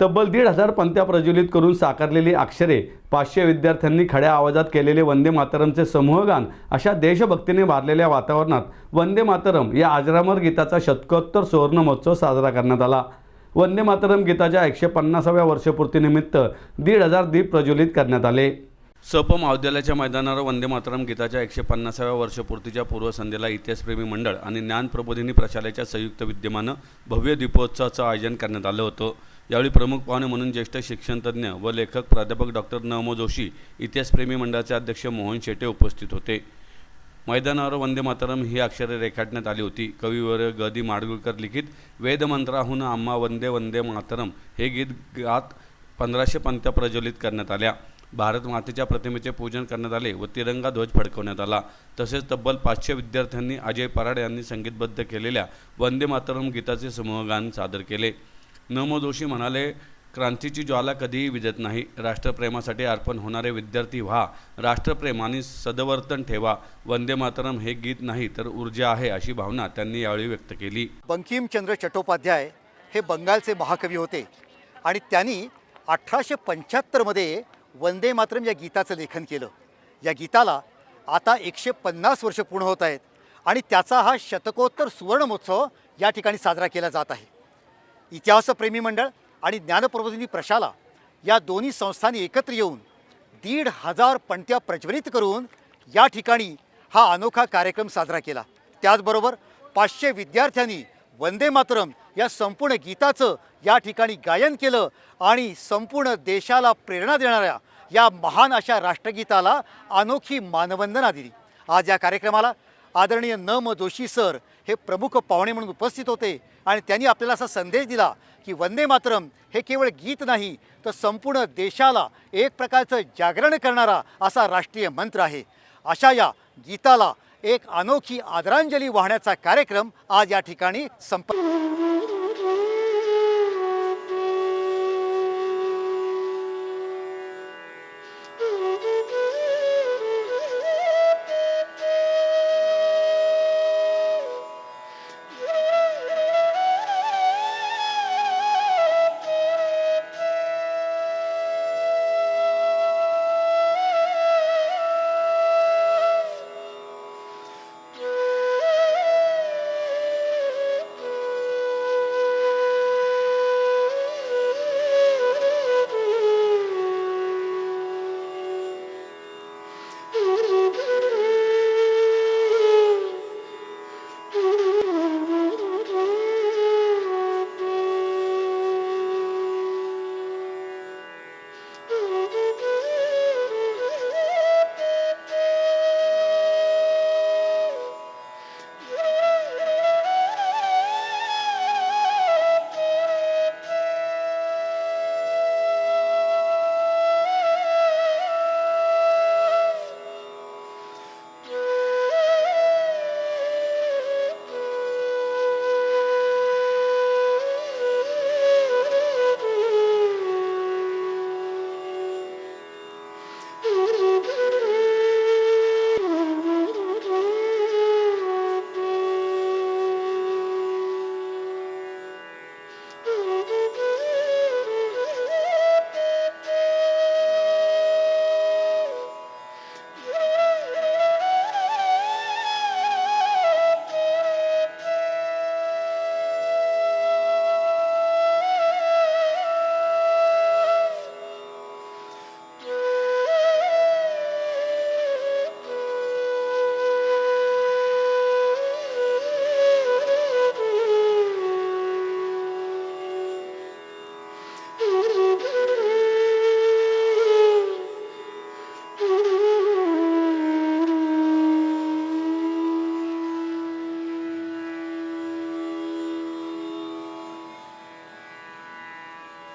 तब्बल दीड हजार पंत्या प्रज्वलित करून साकारलेली अक्षरे पाचशे विद्यार्थ्यांनी खड्या आवाजात केलेले वंदे मातरमचे समूहगान अशा देशभक्तीने भारलेल्या वातावरणात वंदे मातरम या आजरामर गीताचा शतकोत्तर सुवर्ण महोत्सव साजरा करण्यात आला. वंदे मातरम गीताच्या एकशे पन्नासाव्या वर्षपूर्तीनिमित्त दीड हजार दीप प्रज्वलित करण्यात आले. सप महाविद्यालयाच्या मैदानावर वंदे मातरम गीताच्या एकशे पन्नासाव्या वर्षपूर्तीच्या पूर्वसंध्येला इतिहासप्रेमी मंडळ आणि ज्ञान प्रबोधिनी प्रशालेच्या संयुक्त विद्यमानं भव्य दीपोत्सवाचं आयोजन करण्यात आलं होतं. यावेळी प्रमुख पाहुणे म्हणून ज्येष्ठ शिक्षणतज्ज्ञ व लेखक प्राध्यापक डॉक्टर नमो जोशी इतिहासप्रेमी मंडळाचे अध्यक्ष मोहन शेटे उपस्थित होते. मैदानावर वंदे मातरम ही अक्षरे रेखाटण्यात आली होती. कवीवर ग दी माडगुळकर लिखित वेदमंत्राहून आम्हा वंदे वंदे मातरम हे गीत गात पंधराशे पंत्या प्रज्वलित करण्यात आल्या. भारत मातेच्या प्रतिमेचे पूजन करण्यात आले व तिरंगा ध्वज फडकवण्यात आला. तसेच तब्बल पाचशे विद्यार्थ्यांनी अजय पराड यांनी संगीतबद्ध केलेल्या वंदे मातरम गीताचे समूहगान सादर केले. नमो जोशी म्हणाले क्रांतीची ज्वाला कधीही विजत नाही. राष्ट्रप्रेमासाठी अर्पण होणारे विद्यार्थी व्हा. राष्ट्रप्रेमाने सदवर्तन ठेवा. वंदे मातरम हे गीत नाही तर ऊर्जा आहे अशी भावना त्यांनी यावेळी व्यक्त केली. बंकिमचंद्र चट्टोपाध्याय हे बंगालचे महाकवी होते आणि त्यांनी अठराशे पंच्याहत्तरमध्ये वंदे मातरम या गीताचं लेखन केलं. या गीताला आता एकशे पन्नास वर्ष पूर्ण होत आहेत आणि त्याचा हा शतकोत्तर सुवर्ण महोत्सव या ठिकाणी साजरा केला जात आहे. इतिहासप्रेमी मंडळ आणि ज्ञानप्रबोधिनी प्रशाला या दोन्ही संस्थांनी एकत्र येऊन दीड हजार पणत्या प्रज्वलित करून या ठिकाणी हा अनोखा कार्यक्रम साजरा केला. त्याचबरोबर पाचशे विद्यार्थ्यांनी वंदे मातरम या संपूर्ण गीताचं या ठिकाणी गायन केलं आणि संपूर्ण देशाला प्रेरणा देणाऱ्या या महान अशा राष्ट्रगीताला अनोखी मानवंदना दिली. आज या कार्यक्रमाला आदरणीय न म जोशी सर हे प्रमुख पाहुणे म्हणून उपस्थित होते आणि त्यांनी आपल्याला असा संदेश दिला की वंदे मातरम हे केवळ गीत नाही तर संपूर्ण देशाला एक प्रकारचं जागरण करणारा असा राष्ट्रीय मंत्र आहे. अशा या गीताला एक अनोखी आदरांजली वाहण्याचा कार्यक्रम आज या ठिकाणी संप